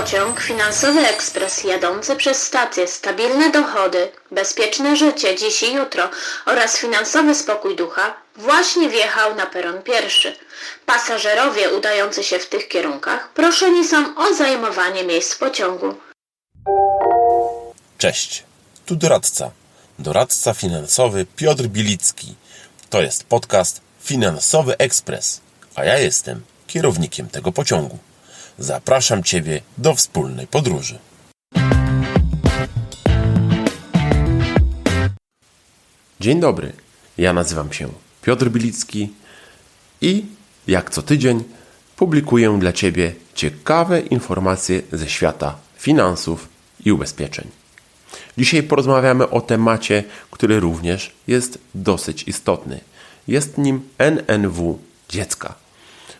Pociąg Finansowy Ekspres jadący przez stację Stabilne dochody, bezpieczne życie dziś i jutro oraz finansowy spokój ducha właśnie wjechał na peron pierwszy. Pasażerowie udający się w tych kierunkach proszeni są o zajmowanie miejsc w pociągu. Cześć, tu doradca. Doradca finansowy Piotr Bilicki. To jest podcast Finansowy Ekspres, a ja jestem kierownikiem tego pociągu. Zapraszam Ciebie do wspólnej podróży. Dzień dobry, ja nazywam się Piotr Bilicki i jak co tydzień publikuję dla Ciebie ciekawe informacje ze świata finansów i ubezpieczeń. Dzisiaj porozmawiamy o temacie, który również jest dosyć istotny. Jest nim NNW dziecka.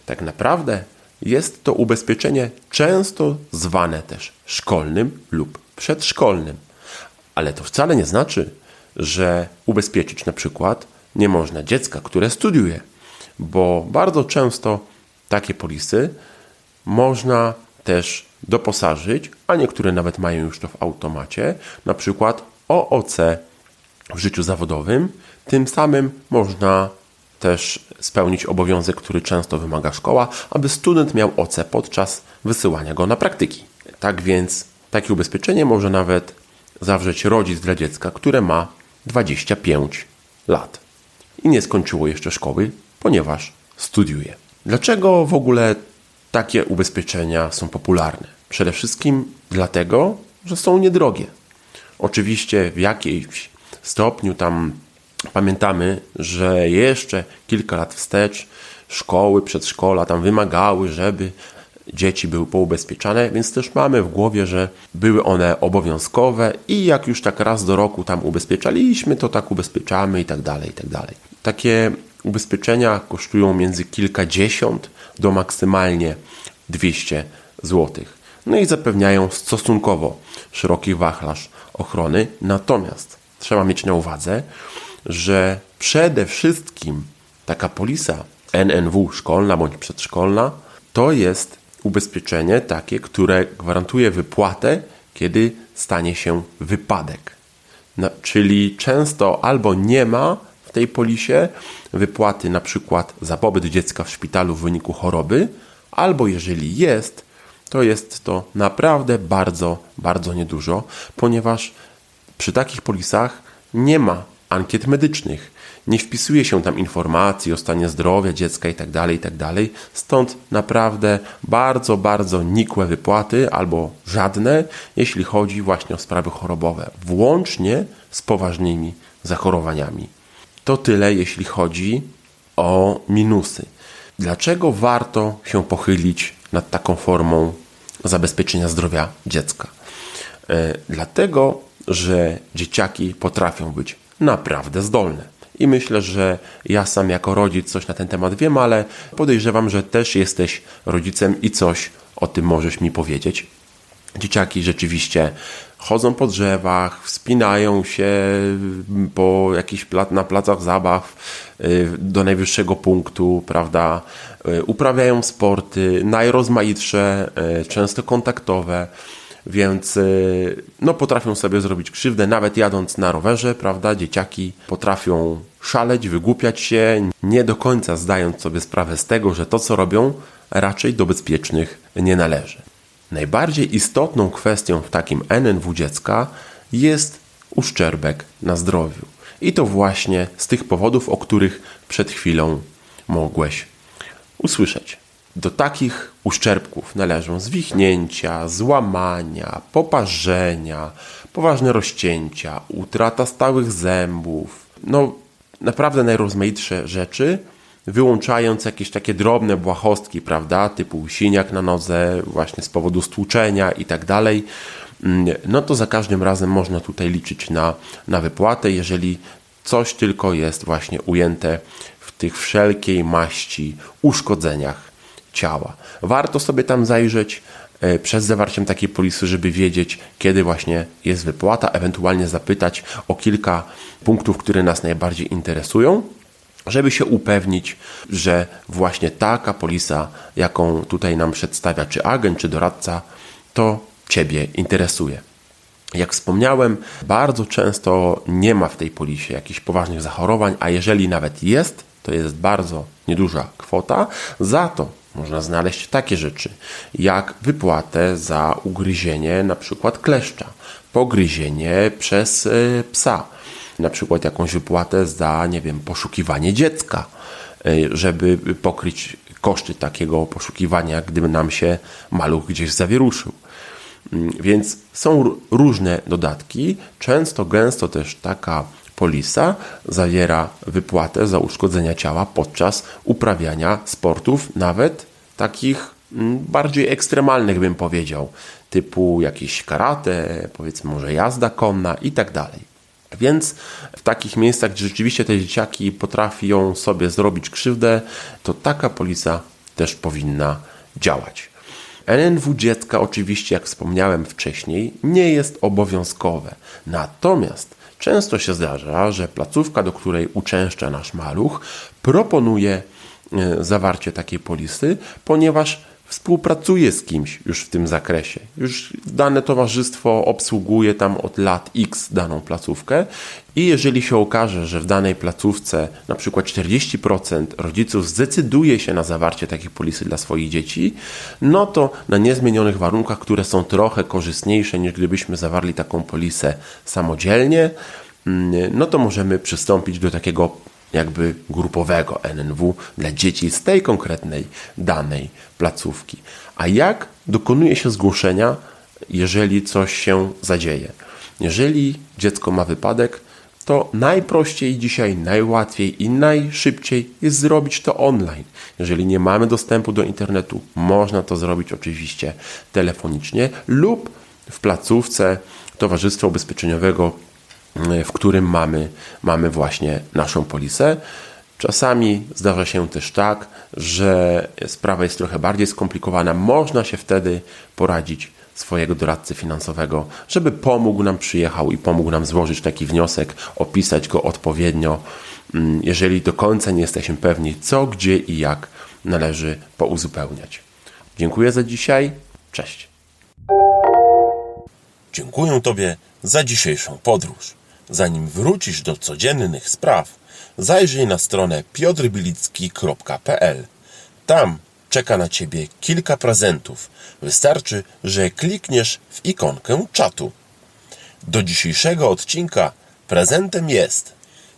Tak naprawdę jest to ubezpieczenie często zwane też szkolnym lub przedszkolnym. Ale to wcale nie znaczy, że ubezpieczyć na przykład nie można dziecka, które studiuje, bo bardzo często takie polisy można też doposażyć, a niektóre nawet mają już to w automacie, na przykład OOC w życiu zawodowym. Tym samym można też spełnić obowiązek, który często wymaga szkoła, aby student miał OC podczas wysyłania go na praktyki. Tak więc takie ubezpieczenie może nawet zawrzeć rodzic dla dziecka, które ma 25 lat i nie skończyło jeszcze szkoły, ponieważ studiuje. Dlaczego w ogóle takie ubezpieczenia są popularne? Przede wszystkim dlatego, że są niedrogie. Oczywiście w jakimś stopniu tam pamiętamy, że jeszcze kilka lat wstecz szkoły, przedszkola tam wymagały, żeby dzieci były poubezpieczane, więc też mamy w głowie, że były one obowiązkowe i jak już tak raz do roku tam ubezpieczaliśmy, to tak ubezpieczamy i tak dalej, i tak dalej. Takie ubezpieczenia kosztują między kilkadziesiąt do maksymalnie 200 zł. No i zapewniają stosunkowo szeroki wachlarz ochrony, natomiast trzeba mieć na uwadze, że przede wszystkim taka polisa NNW szkolna bądź przedszkolna to jest ubezpieczenie takie, które gwarantuje wypłatę, kiedy stanie się wypadek. No, czyli często albo nie ma w tej polisie wypłaty na przykład za pobyt dziecka w szpitalu w wyniku choroby, albo jeżeli jest, to jest to naprawdę bardzo, bardzo niedużo, ponieważ przy takich polisach nie ma ankiet medycznych. Nie wpisuje się tam informacji o stanie zdrowia dziecka itd., itd. Stąd naprawdę bardzo, bardzo nikłe wypłaty albo żadne, jeśli chodzi właśnie o sprawy chorobowe, włącznie z poważnymi zachorowaniami. To tyle, jeśli chodzi o minusy. Dlaczego warto się pochylić nad taką formą zabezpieczenia zdrowia dziecka? E, dlatego, że dzieciaki potrafią być naprawdę zdolne. I myślę, że ja sam jako rodzic coś na ten temat wiem, ale podejrzewam, że też jesteś rodzicem i coś o tym możesz mi powiedzieć. Dzieciaki rzeczywiście chodzą po drzewach, wspinają się po jakichś na placach zabaw y, do najwyższego punktu, prawda? Y, uprawiają sporty najrozmaitsze, y, często kontaktowe więc no, potrafią sobie zrobić krzywdę, nawet jadąc na rowerze, prawda? Dzieciaki potrafią szaleć, wygłupiać się, nie do końca zdając sobie sprawę z tego, że to, co robią, raczej do bezpiecznych nie należy. Najbardziej istotną kwestią w takim NNW dziecka jest uszczerbek na zdrowiu. I to właśnie z tych powodów, o których przed chwilą mogłeś usłyszeć. Do takich uszczerbków należą zwichnięcia, złamania, poparzenia, poważne rozcięcia, utrata stałych zębów. No, naprawdę najrozmaitsze rzeczy, wyłączając jakieś takie drobne błahostki, prawda, typu siniak na nodze, właśnie z powodu stłuczenia i tak dalej, mm, no to za każdym razem można tutaj liczyć na, na wypłatę, jeżeli coś tylko jest właśnie ujęte w tych wszelkiej maści uszkodzeniach ciała. Warto sobie tam zajrzeć e, przed zawarciem takiej polisy, żeby wiedzieć, kiedy właśnie jest wypłata, ewentualnie zapytać o kilka punktów, które nas najbardziej interesują, żeby się upewnić, że właśnie taka polisa, jaką tutaj nam przedstawia czy agent, czy doradca, to Ciebie interesuje. Jak wspomniałem, bardzo często nie ma w tej polisie jakichś poważnych zachorowań, a jeżeli nawet jest, to jest bardzo nieduża kwota. Za to można znaleźć takie rzeczy, jak wypłatę za ugryzienie na przykład kleszcza, pogryzienie przez y, psa, na przykład jakąś wypłatę za, nie wiem, poszukiwanie dziecka, y, żeby pokryć koszty takiego poszukiwania, gdyby nam się maluch gdzieś zawieruszył. Mm, Więc są różne dodatki. Często, gęsto też taka polisa zawiera wypłatę za uszkodzenia ciała podczas uprawiania sportów, nawet takich mm, bardziej ekstremalnych, bym powiedział, typu jakieś karate, powiedzmy może jazda konna i tak dalej. Więc w takich miejscach, gdzie rzeczywiście te dzieciaki potrafią sobie zrobić krzywdę, to taka polisa też powinna działać. NNW dziecka oczywiście, jak wspomniałem wcześniej, nie jest obowiązkowe. Natomiast często się zdarza, że placówka, do której uczęszcza nasz maluch, proponuje e, zawarcie takiej polisy, ponieważ współpracuje z kimś już w tym zakresie. Już dane towarzystwo obsługuje tam od lat X daną placówkę i jeżeli się okaże, że w danej placówce na przykład 40% rodziców zdecyduje się na zawarcie takiej polisy dla swoich dzieci, no to na niezmienionych warunkach, które są trochę korzystniejsze niż gdybyśmy zawarli taką polisę samodzielnie, mm, no to możemy przystąpić do takiego jakby grupowego NNW dla dzieci z tej konkretnej danej placówki. A jak dokonuje się zgłoszenia, jeżeli coś się zadzieje? Jeżeli dziecko ma wypadek, to najprościej dzisiaj, najłatwiej i najszybciej jest zrobić to online. Jeżeli nie mamy dostępu do internetu, można to zrobić oczywiście telefonicznie lub w placówce Towarzystwa Ubezpieczeniowego w którym mamy, mamy właśnie naszą polisę. Czasami zdarza się też tak, że sprawa jest trochę bardziej skomplikowana. Można się wtedy poradzić swojego doradcy finansowego, żeby pomógł nam, przyjechał i pomógł nam złożyć taki wniosek, opisać go odpowiednio, mm, jeżeli do końca nie jesteśmy pewni, co, gdzie i jak należy pouzupełniać. Dziękuję za dzisiaj. Cześć. Dziękuję Tobie za dzisiejszą podróż. Zanim wrócisz do codziennych spraw, zajrzyj na stronę piotrbilicki.pl. Tam czeka na Ciebie kilka prezentów. Wystarczy, że klikniesz w ikonkę czatu. Do dzisiejszego odcinka prezentem jest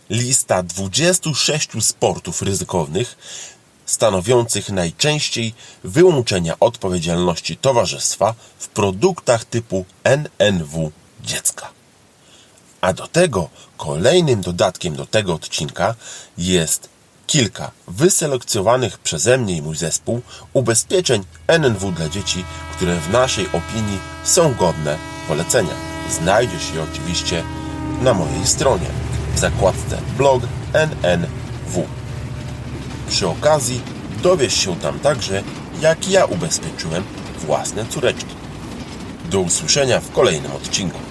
lista 26 sportów ryzykownych stanowiących najczęściej wyłączenia odpowiedzialności towarzystwa w produktach typu NNW dziecka. A do tego kolejnym dodatkiem do tego odcinka jest kilka wyselekcjonowanych przeze mnie i mój zespół ubezpieczeń NNW dla dzieci, które w naszej opinii są godne polecenia. Znajdziesz je oczywiście na mojej stronie w zakładce blog NNW. Przy okazji dowiesz się tam także, jak ja ubezpieczyłem własne córeczki. Do usłyszenia w kolejnym odcinku.